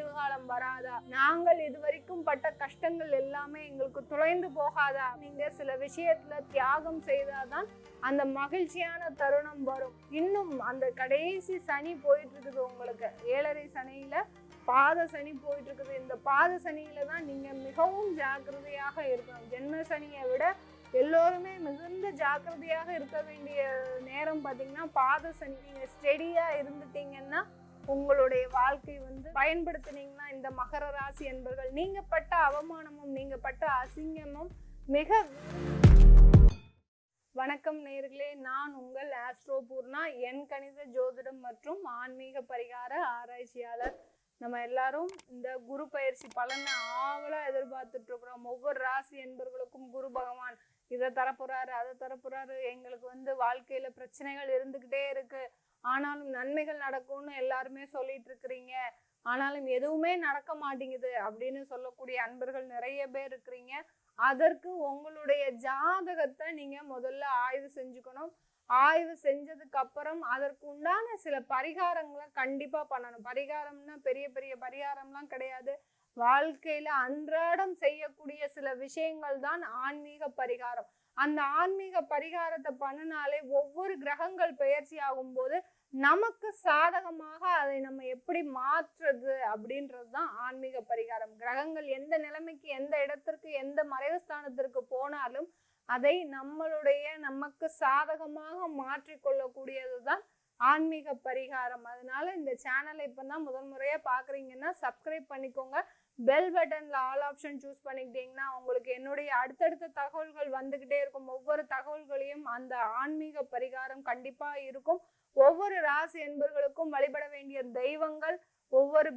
விடிவு காலம் வராதா? நாங்கள் இதுவரைக்கும் பட்ட கஷ்டங்கள் எல்லாமே எங்களுக்கு துளைந்து போகாதா? நீங்க சில விஷயத்துல தியாகம் செய்தாதான் அந்த மகிழ்ச்சியான தருணம் வரும். இன்னும் அந்த கடைசி சனி போயிட்டு இருக்குது உங்களுக்கு. ஏழரை சனியில பாத சனி போயிட்டு இருக்குது இந்த பாத சனியில தான் நீங்க மிகவும் ஜாக்கிரதையாக இருக்கணும். ஜென்ம சனியை விட எல்லோருமே மிகுந்த ஜாக்கிரதையாக இருக்க வேண்டிய நேரம் பார்த்தீங்கன்னா பாத சனி. நீங்க ஸ்டெடியா இருந்துட்டீங்கன்னா உங்களுடைய வாழ்க்கை வந்து பயன்படுத்தினீங்கன்னா இந்த மகர ராசி என்பர்கள் நீங்க பட்ட அவமானமும் நீங்க பட்ட அசிங்கமும் மிக வணக்கம் நேர்களே. நான் உங்கள் ஆஸ்ட்ரோ பூர்ணா என் கணித ஜோதிடம் மற்றும் ஆன்மீக பரிகார ஆராய்ச்சியாளர். நம்ம எல்லாரும் இந்த குரு பயிற்சி பலனை ஆவலா எதிர்பார்த்துட்டு இருக்கிறோம் ஒவ்வொரு ராசி என்பவர்களுக்கும் குரு பகவான் இதை தரப்புறாரு அதை தரப்புறாரு. எங்களுக்கு வந்து வாழ்க்கையில பிரச்சனைகள் இருந்துகிட்டே இருக்கு. ஆனாலும் நன்மைகள் நடக்கும்னு எல்லாருமே சொல்லிட்டு இருக்கிறீங்க ஆனாலும் எதுவுமே நடக்க மாட்டேங்குது அப்படின்னு சொல்லக்கூடிய அன்பர்கள் நிறைய பேர் இருக்கிறீங்க. அதற்கு உங்களுடைய ஜாதகத்தை நீங்க முதல்ல ஆய்வு செஞ்சுக்கணும். ஆய்வு செஞ்சதுக்கு அப்புறம் அதற்கு உண்டான சில பரிகாரங்களை கண்டிப்பா பண்ணணும். பரிகாரம்னா பெரிய பெரிய பரிகாரம்லாம் கிடையாது. வாழ்க்கையில அன்றாடம் செய்யக்கூடிய சில விஷயங்கள் தான் ஆன்மீக பரிகாரம். அந்த ஆன்மீக பரிகாரத்தை பண்ணினாலே ஒவ்வொரு கிரகங்கள் பெயர்ச்சி ஆகும்போது நமக்கு சாதகமாக அதை நம்ம எப்படி மாற்றுறது அப்படின்றது தான் ஆன்மீக பரிகாரம். கிரகங்கள் எந்த நிலைமைக்கு எந்த இடத்திற்கு எந்த மறைவு ஸ்தானத்திற்கு போனாலும் அதை நம்மளுடைய நமக்கு சாதகமாக மாற்றிக்கொள்ளக்கூடியது தான் ஆன்மீக பரிகாரம். அதனால இந்த சேனலை இப்போ தான் முதல் முறையாக பார்க்குறீங்கன்னா சப்ஸ்கிரைப் பண்ணிக்கோங்க. பெல் பட்டனில் ஆல் ஆப்ஷன் சூஸ் பண்ணிக்கிட்டீங்கன்னா உங்களுக்கு என்னுடைய அடுத்தடுத்த தகவல்கள் வந்துக்கிட்டே இருக்கும். ஒவ்வொரு தகவல்களையும் அந்த ஆன்மீக பரிகாரம் கண்டிப்பாக இருக்கும். ஒவ்வொரு ராசி என்பர்களுக்கும் வழிபட வேண்டிய தெய்வங்கள் ஒவ்வொரு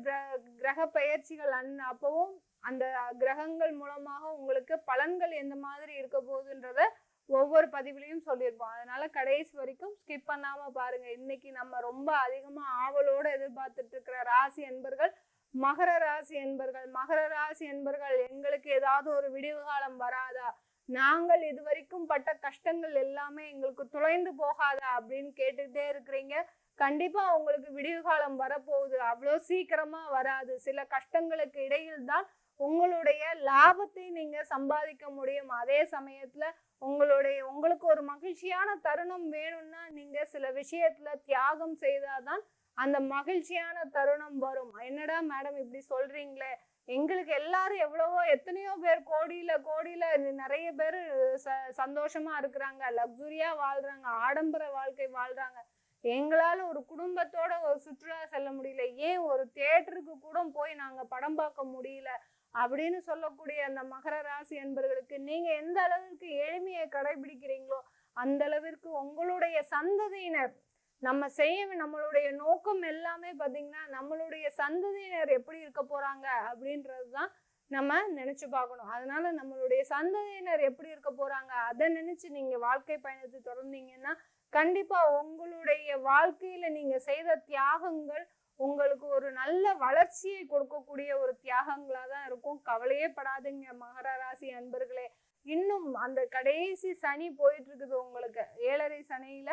கிரக பயிற்சிகள் அன் அப்பவும் அந்த கிரகங்கள் மூலமாக உங்களுக்கு பலன்கள் எந்த மாதிரி இருக்க போகுதுன்றத ஒவ்வொரு பதிவுலையும் சொல்லியிருப்போம். அதனால கடைசி வரைக்கும் ஸ்கிப் பண்ணாம பாருங்க. இன்னைக்கு நம்ம ரொம்ப அதிகமா ஆவலோட எதிர்பார்த்துட்டு இருக்கிற ராசி என்பர்கள் மகர ராசி என்பர்கள். மகர ராசி என்பர்கள் எங்களுக்கு ஏதாவது ஒரு விடிவு காலம் வராதா? நாங்கள் இதுவரைக்கும் பட்ட கஷ்டங்கள் எல்லாமே எங்களுக்கு துளைந்து போகாதா? அப்படின்னு கேட்டுக்கிட்டே இருக்கிறீங்க. கண்டிப்பா உங்களுக்கு விடிவு காலம் வரப்போகுது. அவ்வளோ சீக்கிரமா வராது. சில கஷ்டங்களுக்கு இடையில் தான் உங்களுடைய லாபத்தை நீங்க சம்பாதிக்க முடியும். அதே சமயத்துல உங்களுடைய உங்களுக்கு ஒரு மகிழ்ச்சியான தருணம் வேணும்னா நீங்க சில விஷயத்துல தியாகம் செய்தாதான் அந்த மகிழ்ச்சியான தருணம் வரும். என்னடா மேடம் இப்படி சொல்றீங்களே? எங்களுக்கு எல்லாரும் எவ்வளவோ எத்தனையோ பேர் கோடியில கோடியில நிறைய பேர் ச சந்தோஷமா இருக்கிறாங்க. லக்ஸுரியா வாழ்றாங்க. ஆடம்பர வாழ்க்கை வாழ்றாங்க. எங்களால ஒரு குடும்பத்தோட ஒரு சுற்றுலா செல்ல முடியல. ஏன் ஒரு தியேட்டருக்கு கூட போய் நாங்க படம் பார்க்க முடியல? அப்படின்னு சொல்லக்கூடிய அந்த மகர ராசி என்பவர்களுக்கு நீங்க எந்த அளவிற்கு எளிமையை கடைபிடிக்கிறீங்களோ அந்த அளவிற்கு உங்களுடைய சந்ததியினர் நம்ம செய்ய நம்மளுடைய நோக்கம் எல்லாமே பார்த்தீங்கன்னா நம்மளுடைய சந்ததியினர் எப்படி இருக்க போறாங்க அப்படின்றது தான் நம்ம நினைச்சு பார்க்கணும். அதனால நம்மளுடைய சந்ததியினர் எப்படி இருக்க போறாங்க அதை நினைச்சு நீங்க வாழ்க்கை பயணத்தை தொடர்ந்தீங்கன்னா கண்டிப்பா உங்களுடைய வாழ்க்கையில நீங்க செய்த தியாகங்கள் உங்களுக்கு ஒரு நல்ல வளர்ச்சியை கொடுக்கக்கூடிய ஒரு தியாகங்களா தான் இருக்கும். கவலையே படாதீங்க மகர ராசி அன்பர்களே. இன்னும் அந்த கடைசி சனி போயிட்டு இருக்குது உங்களுக்கு. ஏழரை சனியில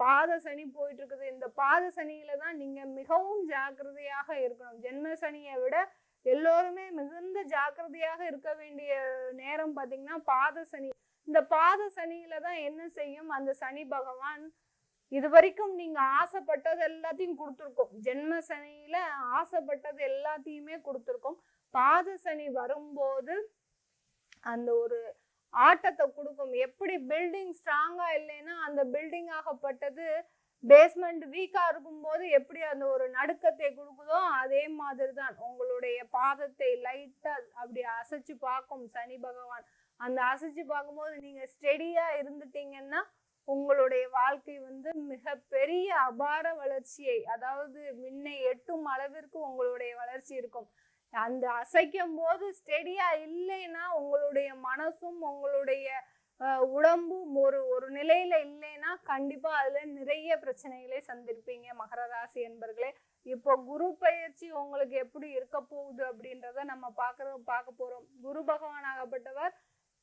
பாத சனி போயிட்டு இருக்குது இந்த பாத சனியில தான் நீங்க மிகவும் ஜாக்கிரதையாக இருக்கணும். ஜென்ம சனியை விட எல்லோருமே மிகுந்த ஜாக்கிரதையாக இருக்க வேண்டிய நேரம் பாத்தீங்கன்னா பாத சனி. இந்த பாத சனியில தான் என்ன செய்யும்? அந்த சனி பகவான் இது வரைக்கும் நீங்க ஆசைப்பட்டது எல்லாத்தையும் கொடுத்துருக்கோம். ஜென்ம சனியில ஆசைப்பட்டது எல்லாத்தையுமே கொடுத்துருக்கோம். பாத சனி வரும்போது அந்த ஒரு ஆட்டத்தை கொடுக்கும். எப்படி பில்டிங் ஸ்ட்ராங்கா இல்லைன்னா அந்த பில்டிங் ஆகப்பட்டது பேஸ்மெண்ட் வீக்கா இருக்கும்போது எப்படி அந்த ஒரு நடுக்கத்தை கொடுக்குதோ அதே மாதிரி தான் உங்களுடைய பாதத்தை லைட்டா அப்படி அசைச்சு பார்க்கும் சனி பகவான். அந்த அசைச்சு பார்க்கும்போது நீங்க ஸ்டெடியா இருந்துட்டீங்கன்னா உங்களுடைய வாழ்க்கை வந்து மிகப்பெரிய அபார வளர்ச்சியை அதாவது முன்னை எட்டும் அளவிற்கு உங்களுடைய வளர்ச்சி இருக்கும். அந்த அசைக்கும் போது ஸ்டெடியா இல்லைன்னா உங்களுடைய மனசும் உங்களுடைய அஹ், உடம்பும் ஒரு ஒரு நிலையில இல்லைன்னா கண்டிப்பா அதுல நிறைய பிரச்சனைகளை சந்திருப்பீங்க மகர ராசி என்பர்களே இப்போ குரு பயிற்சி உங்களுக்கு எப்படி இருக்க போகுது அப்படின்றத நம்ம பார்க்கற பார்க்க போறோம். குரு பகவான் ஆகப்பட்டவர்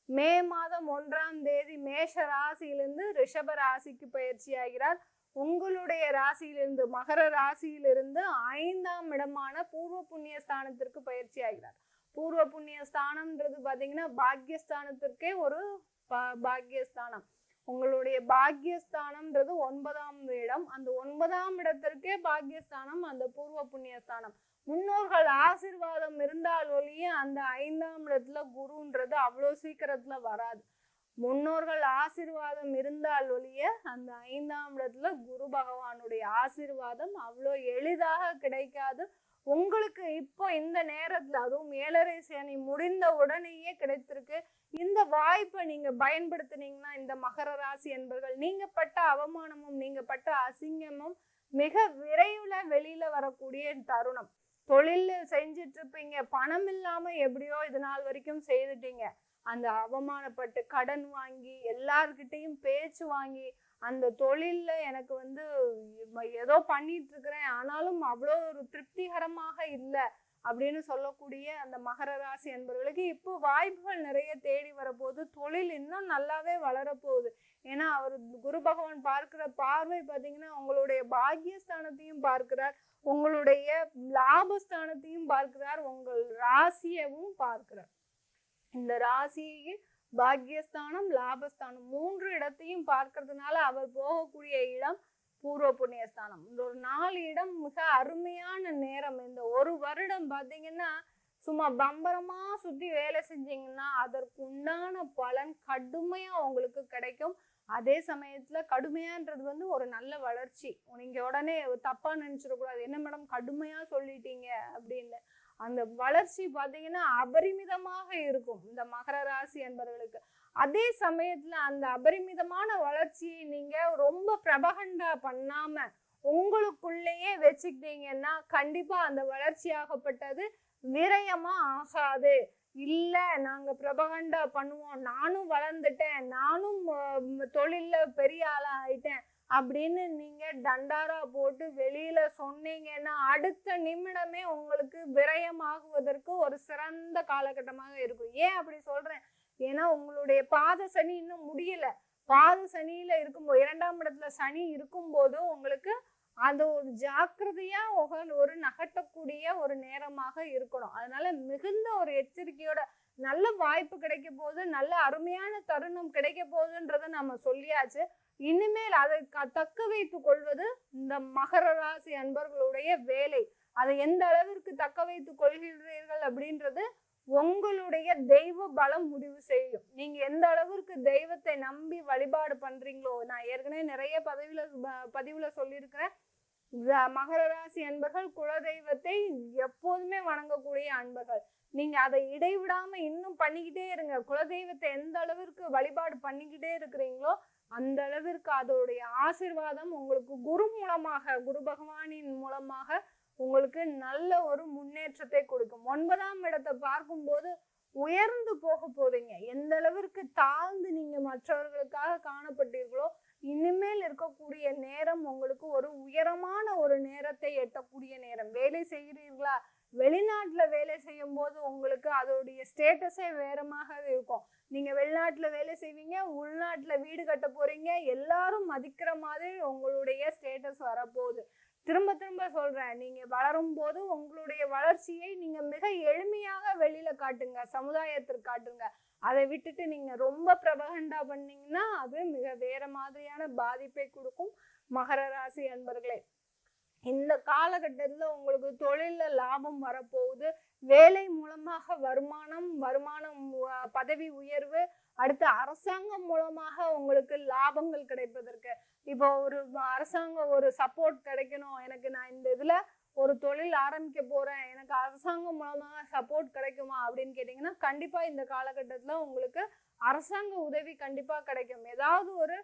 மே மாதம் ஒன்றாம் தேதி மேஷ ராசியிலிருந்து ரிஷப ராசிக்கு பயிற்சி ஆகிறார். உங்களுடைய ராசியிலிருந்து மகர ராசியிலிருந்து ஐந்தாம் இடமான பூர்வ புண்ணிய ஸ்தானத்திற்கு பயிற்சி ஆகிறார். பூர்வ புண்ணிய ஸ்தானம்ன்றது பார்த்தீங்கன்னா பாக்யஸ்தானத்திற்கே ஒரு பா- பாக்யஸ்தானம். உங்களுடைய பாக்யஸ்தானம்ன்றது ஒன்பதாம் இடம். அந்த ஒன்பதாம் இடத்திற்கே பாக்யஸ்தானம் அந்த பூர்வ புண்ணியஸ்தானம். முன்னோர்கள் ஆசிர்வாதம் இருந்தால் ஒழிய அந்த ஐந்தாம் இடத்துல குருன்றது அவ்வளோ சீக்கிரத்துல வராது. முன்னோர்கள் ஆசிர்வாதம் இருந்தால் ஒழிய அந்த ஐந்தாம் இடத்துல குரு பகவானுடைய ஆசிர்வாதம் அவ்வளோ எளிதாக கிடைக்காது. உங்களுக்கு இப்போ இந்த நேரத்துல அதுவும் ஏழரை சனி முடிந்த உடனேயே கிடைத்திருக்கு. வாய்ப்பை நீங்க பயன்படுத்துனீங்கன்னா இந்த மகர ராசி என்பர்கள் நீங்க பட்ட அவமானமும் நீங்க பட்ட அசிங்கமும் மிக விரைவில் வெளியில வரக்கூடிய தருணம். தொழில் செஞ்சுட்டு இருப்பீங்க பணம் இல்லாம எப்படியோ இது நாள் வரைக்கும் செய்துட்டீங்க. அந்த அவமானப்பட்டு கடன் வாங்கி எல்லார்கிட்டையும் பேச்சு வாங்கி அந்த தொழில்ல எனக்கு வந்து ஏதோ பண்ணிட்டு இருக்கிறேன் ஆனாலும் அவ்வளோ ஒரு திருப்திகரமாக இல்லை. அப்படின்னு சொல்லக்கூடிய அந்த மகர ராசி என்பவர்களுக்கு இப்போ வாய்ப்புகள் நிறைய தேடி வரப்போகுது. தொழில் இன்னும் நல்லாவே வளரப்போகுது. ஏன்னா அவர் குரு பகவான் பார்க்கிற பார்வை பார்த்தீங்கன்னா உங்களுடைய பாக்கியஸ்தானத்தையும் பார்க்கிறார். உங்களுடைய லாபஸ்தானத்தையும் பார்க்கிறார். உங்கள் ராசியவும் பார்க்கிறார். இந்த ராசியை பாக்கியஸ்தானம் லாபஸ்தானம் மூன்று இடத்தையும் பார்க்கறதுனால அவர் போகக்கூடிய இடம் பூர்வ புண்ணியஸ்தானம். இந்த ஒரு நாலு இடம் மிக அருமையான நேரம். இந்த ஒரு வருடம் பார்த்தீங்கன்னா சும்மா பம்பரமா சுத்தி வேலை செஞ்சீங்கன்னா அதற்கு உண்டான பலன் கடுமையா உங்களுக்கு கிடைக்கும். அதே சமயத்துல கடுமையான்றது வந்து ஒரு நல்ல வளர்ச்சி. நீங்க உடனே தப்பா நினைச்சிடக்கூடாது. என்ன மேடம் கடுமையா சொல்லிட்டீங்க? அப்படின்னு. அந்த வளர்ச்சி பார்த்தீங்கன்னா அபரிமிதமாக இருக்கும் இந்த மகர ராசி என்பவர்களுக்கு அதே சமயத்தில் அந்த அபரிமிதமான வளர்ச்சியை நீங்கள் ரொம்ப பிரபகண்டா பண்ணாமல் உங்களுக்குள்ளேயே வச்சுக்கிட்டீங்கன்னா கண்டிப்பாக அந்த வளர்ச்சியாகப்பட்டது விரயமாக ஆகாது. இல்லை நாங்கள் பிரபகண்டா பண்ணுவோம். நானும் வளர்ந்துட்டேன். நானும் தொழிலில் பெரிய ஆளாக ஆயிட்டேன். அப்படின்னு நீங்க டண்டாரா போட்டு வெளியில சொன்னீங்கன்னா அடுத்த நிமிடமே உங்களுக்கு விரயமாகுவதற்கு ஒரு சிறந்த காலகட்டமாக இருக்கும். ஏன் அப்படி சொல்றேன்? ஏன்னா உங்களுடைய பாத சனி இன்னும் முடியல. பாத சனியில இருக்கும்போது இரண்டாம் இடத்துல சனி இருக்கும்போது உங்களுக்கு அது ஒரு ஜாக்கிரதையா ஒரு ஒரு நகட்டக்கூடிய ஒரு நேரமாக இருக்கணும். அதனால மிகுந்த ஒரு எச்சரிக்கையோட நல்ல வாய்ப்பு கிடைக்க போகுது நல்ல அருமையான தருணம் கிடைக்க போகுதுன்றதை நம்ம சொல்லியாச்சு. இனிமேல் அதை க- தக்க வைத்து கொள்வது இந்த மகர ராசி அன்பர்களுடைய வேலை. அதை எந்த அளவிற்கு தக்க வைத்து கொள்கிறீர்கள் அப்படின்றது உங்களுடைய தெய்வ பலம் முடிவு செய்யும். நீங்க எந்த அளவிற்கு தெய்வத்தை நம்பி வழிபாடு பண்றீங்களோ நான் ஏற்கனவே நிறைய பதவியில பதிவுல சொல்லியிருக்கிறேன். மகர ராசி அன்பர்கள் குலதெய்வத்தை எப்போதுமே வணங்கக்கூடிய அன்பர்கள். நீங்க அதை இடைவிடாம இன்னும் பண்ணிக்கிட்டே இருங்க. குலதெய்வத்தை எந்த அளவிற்கு வழிபாடு பண்ணிக்கிட்டே இருக்கிறீங்களோ அந்த அளவிற்கு அதோடைய ஆசிர்வாதம் உங்களுக்கு குரு மூலமாக குரு பகவானின் மூலமாக உங்களுக்கு நல்ல ஒரு முன்னேற்றத்தை கொடுக்கும். ஒன்பதாம் இடத்தை பார்க்கும்போது உயர்ந்து போக போறீங்க. எந்த அளவிற்கு தாழ்ந்து நீங்க மற்றவர்களுக்காக காணப்பட்டீர்களோ இனிமேல் இருக்கக்கூடிய நேரம் உங்களுக்கு ஒரு உயரமான ஒரு நேரத்தை எட்டக்கூடிய நேரம். வேலை செய்கிறீர்களா? வெளிநாட்டில் வேலை செய்யும் போது உங்களுக்கு அதோடைய ஸ்டேட்டஸே வேறமாக இருக்கும். நீங்கள் வெளிநாட்டில் வேலை செய்வீங்க உள்நாட்டில் வீடு கட்ட போகிறீங்க எல்லாரும் மதிக்கிற மாதிரி உங்களுடைய ஸ்டேட்டஸ் வரப்போகுது. திரும்ப திரும்ப சொல்கிறேன் நீங்கள் வளரும் போது உங்களுடைய வளர்ச்சியை நீங்கள் மிக எளிமையாக வெளியில் காட்டுங்க சமுதாயத்திற்கு காட்டுங்க. அதை விட்டுட்டு நீங்க ரொம்ப பிரபகண்டா பண்ணீங்கன்னா அது மிக வேற மாதிரியான பாதிப்பை கொடுக்கும். மகர ராசி அன்பர்களே இந்த காலகட்டத்தில் உங்களுக்கு தொழிலில் லாபம் வரப்போகுது. வேலை மூலமாக வருமானம் வருமானம் பதவி உயர்வு அடுத்து அரசாங்கம் மூலமாக உங்களுக்கு லாபங்கள் கிடைப்பதற்கு. இப்போ ஒரு அரசாங்கம் ஒரு சப்போர்ட் கிடைக்கணும். எனக்கு நான் இந்த இதில் ஒரு தொழில் ஆரம்பிக்க போகிறேன் எனக்கு அரசாங்கம் மூலமாக சப்போர்ட் கிடைக்குமா அப்படின்னு கேட்டிங்கன்னா கண்டிப்பாக இந்த காலகட்டத்தில் உங்களுக்கு அரசாங்க உதவி கண்டிப்பாக கிடைக்கும். ஏதாவது ஒரு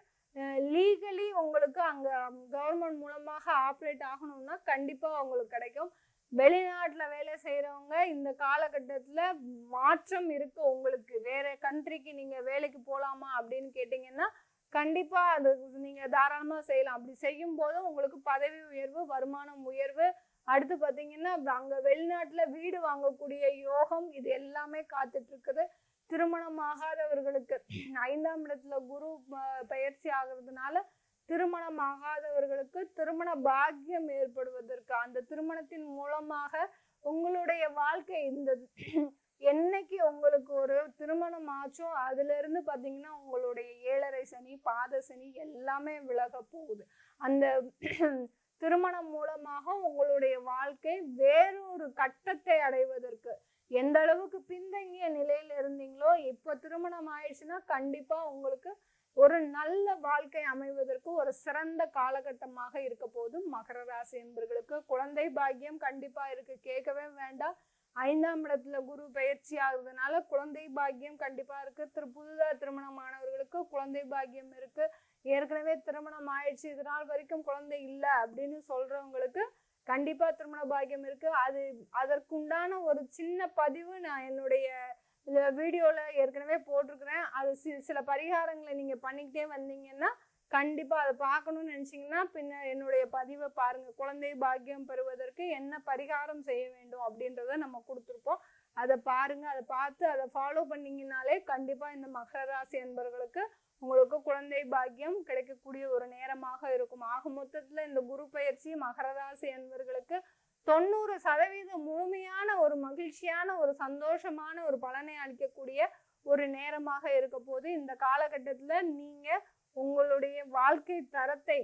லீகலி உங்களுக்கு அங்கே கவர்மெண்ட் மூலமாக ஆப்ரேட் ஆகணும்னா கண்டிப்பாக உங்களுக்கு கிடைக்கும். வெளிநாட்டில் வேலை செய்கிறவங்க இந்த காலகட்டத்தில் மாற்றம் இருக்கு. உங்களுக்கு வேறு கண்ட்ரிக்கு நீங்கள் வேலைக்கு போகலாமா அப்படின்னு கேட்டிங்கன்னா கண்டிப்பாக அது நீங்கள் தாராளமாக செய்யலாம். அப்படி செய்யும் போது உங்களுக்கு பதவி உயர்வு வருமானம் உயர்வு அடுத்து பார்த்தீங்கன்னா அங்க வெளிநாட்டுல வீடு வாங்கக்கூடிய யோகம் இது எல்லாமே காத்துட்டு இருக்குது திருமணமாகாதவர்களுக்கு ஐந்தாம் இடத்துல குரு பயிற்சி ஆகிறதுனால திருமணம் ஆகாதவர்களுக்கு திருமண பாக்கியம் ஏற்படுவதற்கு அந்த திருமணத்தின் மூலமாக உங்களுடைய வாழ்க்கை இந்த என்னைக்கு உங்களுக்கு ஒரு திருமணம் ஆச்சோ அதுல இருந்து பாத்தீங்கன்னா உங்களுடைய ஏழரை சனி பாத சனி எல்லாமே விலக போகுது. அந்த திருமணம் மூலமாக உங்களுடைய வாழ்க்கை வேறொரு கட்டத்தை அடைவதற்கு. எந்த அளவுக்கு பின்தங்கிய நிலையில இருந்தீங்களோ இப்போ திருமணம் ஆயிடுச்சுன்னா கண்டிப்பா உங்களுக்கு ஒரு நல்ல வாழ்க்கை அமைவதற்கு ஒரு சிறந்த காலகட்டமாக இருக்க போதும் மகர ராசி என்பர்களுக்கு குழந்தை பாக்கியம் கண்டிப்பா இருக்கு. கேட்கவே வேண்டாம். ஐந்தாம் இடத்துல குரு பயிற்சி ஆகுறதுனால குழந்தை பாக்கியம் கண்டிப்பா இருக்கு. திரு புதுதா திருமணமானவர்களுக்கு குழந்தை பாக்கியம் இருக்கு. ஏற்கனவே திருமணம் ஆயிடுச்சு. இது நாள் வரைக்கும் குழந்தை இல்லை அப்படின்னு சொல்றவங்களுக்கு கண்டிப்பா திருமண பாக்கியம் இருக்கு. அது அதற்குண்டான ஒரு சின்ன பதிவு நான் என்னுடைய வீடியோல ஏற்கனவே போட்டிருக்கிறேன். அது சில பரிகாரங்களை நீங்க பண்ணிக்கிட்டே வந்தீங்கன்னா கண்டிப்பாக அதை பார்க்கணும்னு நினச்சிங்கன்னா பின்ன என்னுடைய பதிவை பாருங்கள் குழந்தை பாக்கியம் பெறுவதற்கு என்ன பரிகாரம் செய்ய வேண்டும் அப்படின்றத நம்ம கொடுத்துருப்போம். அதை பாருங்கள் அதை பார்த்து அதை ஃபாலோ பண்ணிங்கனாலே கண்டிப்பாக இந்த மகர ராசி என்பவர்களுக்கு உங்களுக்கு குழந்தை பாக்கியம் கிடைக்கக்கூடிய ஒரு நேரமாக இருக்கும். ஆக மொத்தத்தில் இந்த குரு பயிற்சி மகர ராசி என்பவர்களுக்கு தொண்ணூறு சதவீதம் முழுமையான ஒரு மகிழ்ச்சியான ஒரு சந்தோஷமான ஒரு பலனை அளிக்கக்கூடிய ஒரு நேரமாக இருக்க போது இந்த காலகட்டத்தில் நீங்கள் உங்களுடைய வாழ்க்கை தரத்தை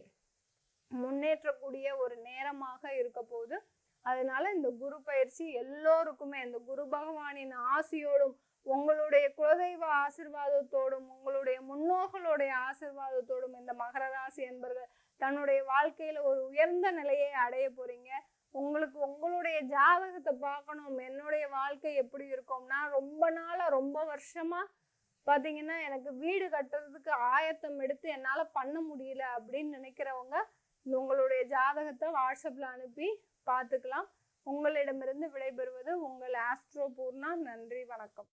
முன்னேற்றக்கூடிய ஒரு நேரமாக இருக்க போது அதனால இந்த குரு பயிற்சி எல்லோருக்குமே இந்த குரு பகவானின் ஆசியோடும் உங்களுடைய குலதெய்வ ஆசிர்வாதத்தோடும் உங்களுடைய முன்னோர்களுடைய ஆசிர்வாதத்தோடும் இந்த மகர ராசி என்பர்கள் தன்னுடைய வாழ்க்கையில ஒரு உயர்ந்த நிலையை அடைய போறீங்க. உங்களுக்கு உங்களுடைய ஜாதகத்தை பார்க்கணும். என்னுடைய வாழ்க்கை எப்படி இருக்கும்னா ரொம்ப நாளா ரொம்ப வருஷமா பாத்தீங்கன்னா எனக்கு வீடு கட்டுறதுக்கு ஆயத்தம் எடுத்து என்னால பண்ண முடியல அப்படின்னு நினைக்கிறவங்க உங்களுடைய ஜாதகத்தை வாட்ஸ்அப்ல அனுப்பி பார்த்துக்கலாம் உங்களிடமிருந்து விடைபெறுவது உங்கள் ஆஸ்ட்ரோ பூர்ணா. நன்றி வணக்கம்.